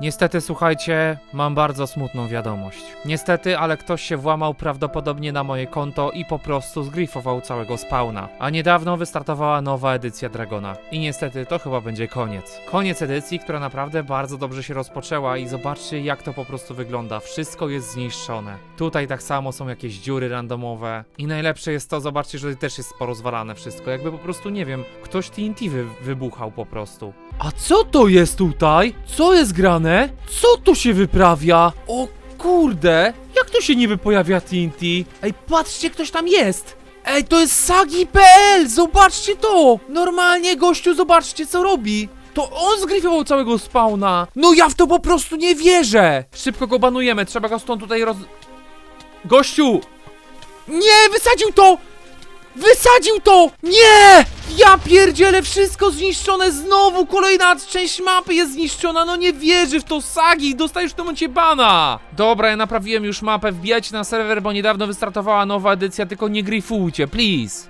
Niestety, słuchajcie, mam bardzo smutną wiadomość. Niestety, ale ktoś się włamał prawdopodobnie na moje konto i po prostu zgrifował całego spawna. A niedawno wystartowała nowa edycja Dragona. I niestety to chyba będzie koniec. Koniec edycji, która naprawdę bardzo dobrze się rozpoczęła i zobaczcie jak to po prostu wygląda. Wszystko jest zniszczone. Tutaj tak samo są jakieś dziury randomowe. I najlepsze jest to, zobaczcie, że też jest porozwalane wszystko. Jakby po prostu, nie wiem, ktoś TNT wy wybuchał po prostu. A co to jest tutaj? Co jest grane? Co tu się wyprawia? O kurde! Jak tu się niby pojawia TNT? Ej, patrzcie, ktoś tam jest! Ej, to jest Sagi.pl! Zobaczcie to! Normalnie, gościu, zobaczcie, co robi! To on zgryfował całego spawna! No ja w to po prostu nie wierzę! Szybko go banujemy, trzeba go stąd tutaj roz... Gościu! Nie, wysadził to! Wysadził to! Nie! Ja pierdzielę, wszystko zniszczone znowu! Kolejna część mapy jest zniszczona, no nie wierzy w to, Sagi! Dostajesz w tym momencie bana! Dobra, ja naprawiłem już mapę, wbijajcie na serwer, bo niedawno wystartowała nowa edycja, tylko nie grifujcie, please!